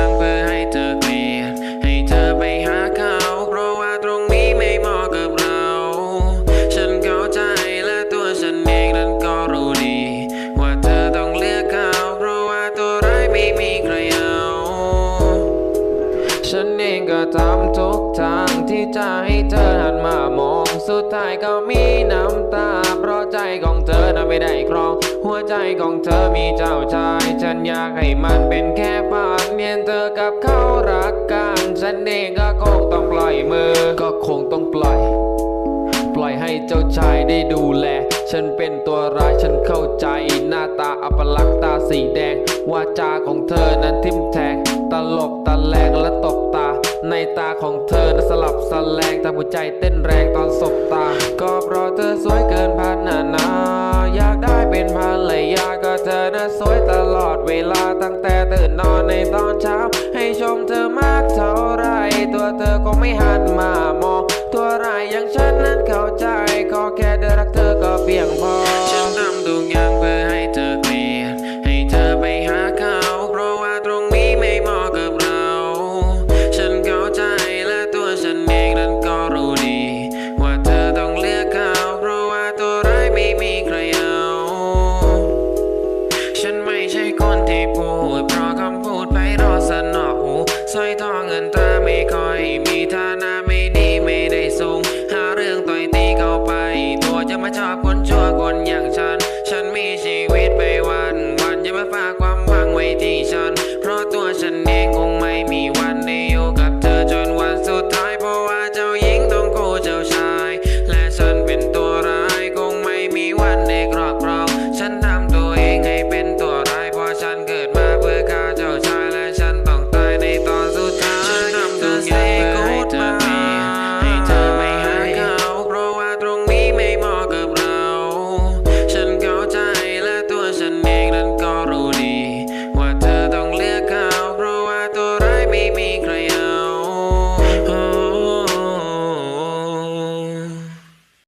างเพื่อให้เธอเกลียดให้เธอไปหาเขา เพราะว่าตรงนี้ไม่เหมาะกับเรา ฉันเข้าใจและตัวฉันเองนั้นก็รู้ดี ว่าเธอต้องเลือกเขา เพราะว่าตัวร้ายไม่มีใครเอาฉันเองก็ทำทุกทางที่จะให้เธอหันมามอง สุดท้ายก็มีน้ำตา เพราะใจของเธอนั้นไม่ได้ครอง หัวใจของเธอมีเจ้าชาย ฉันอยากให้มันเป็นแค่ฝัน เนียนเธอกับเขารักกันฉันเองก็คงต้องปล่อยมือ ก็คงต้องปล่อย ปล่อยให้เจ้าชายได้ดูแล ฉันเป็นตัวร้ายฉันเข้าใจ หน้าตาอัปลักษณ์ตาสีแดง วาจาของเธอนั้นทิมแทง ตลบตะแลงและตกตา ในตาของเธอนั้นสลับสแลงทำหัวใจเต้นแรงตอนสบตา ก็เพราะ เวลาตั้งแต่ตื่นนอนในตอนเช้า ให้ชมเธอมากเท่าไร ตัวเธอคงไม่หันมามองตัวไรอย่างฉันนั้นเข้าใจ คนที่พูดเพราะคำพูดไปรอสนอหูสร้อยทองเงินตาไม่ค่อย มีฐานะไม่ดีไม่ได้สูง หาเรื่องต่อยตีเข้าไป ตัวจะมาชอบคนชั่วคนอย่าง